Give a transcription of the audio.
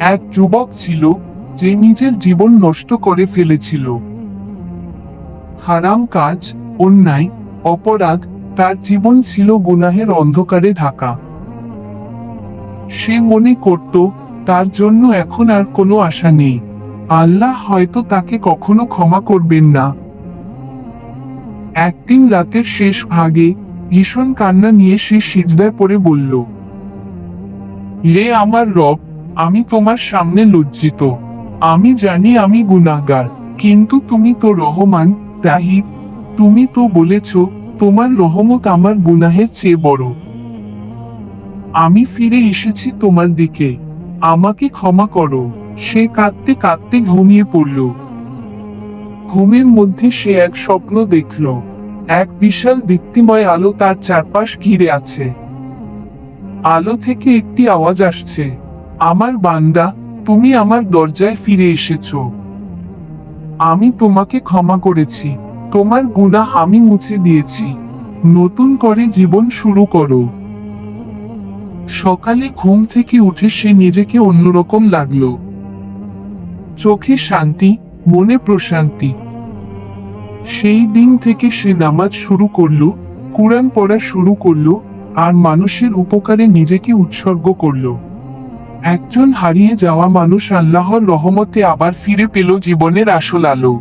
এক যুবক ছিল যে নিজের জীবন নষ্ট করে ফেলেছিল। হারাম কাজ, অন্যায়, অপরাধ, তার জীবন ছিল গুনাহের অন্ধকারে ঢাকা। সে মনে করত, তার জন্য এখন আর কোনো আশা নেই। আল্লাহ হয়তো তাকে কখনো ক্ষমা করবেন না। একদিন রাতের শেষ ভাগে ভীষণ কান্না নিয়ে সে সিজদায় পড়ে বলল লে আমার রব আমি তোমার সামনে লজ্জিত। আমি জানি আমি গুনাহগার, কিন্তু তুমি তো রহমান রাহিব তুমি তো বলেছ, তোমার রহমত আমার গুনাহের চেয়ে বড়। আমি ফিরে এসেছি তোমার দিকে। আমাকে ক্ষমা করো। সে কাঁদতে কাঁদতে ঘুমিয়ে পড়ল। ঘুমের মধ্যে সে এক স্বপ্ন দেখল। এক বিশাল দীপ্তিময় আলো তার চারপাশ ঘিরে আছে। আলো থেকে একটি আওয়াজ আসছে। আমার বান্দা, তুমি আমার দরজায় ফিরে এসেছ। আমি তোমাকে ক্ষমা করেছি, তোমার গুনাহ আমি মুছে দিয়েছি। নতুন করে জীবন শুরু করো। সকালে ঘুম থেকে উঠে সে নিজেকে অন্যরকম লাগল। চোখে শান্তি, মনে প্রশান্তি। সেই দিন থেকে সে নামাজ শুরু করল, কোরআন পড়া শুরু করল, আর মানুষের উপকারে নিজেকে উৎসর্গ করল। একজন হারিয়ে যাওয়া মানুষ আল্লাহর রহমতে আবার ফিরে পেল জীবনের আসল আলো।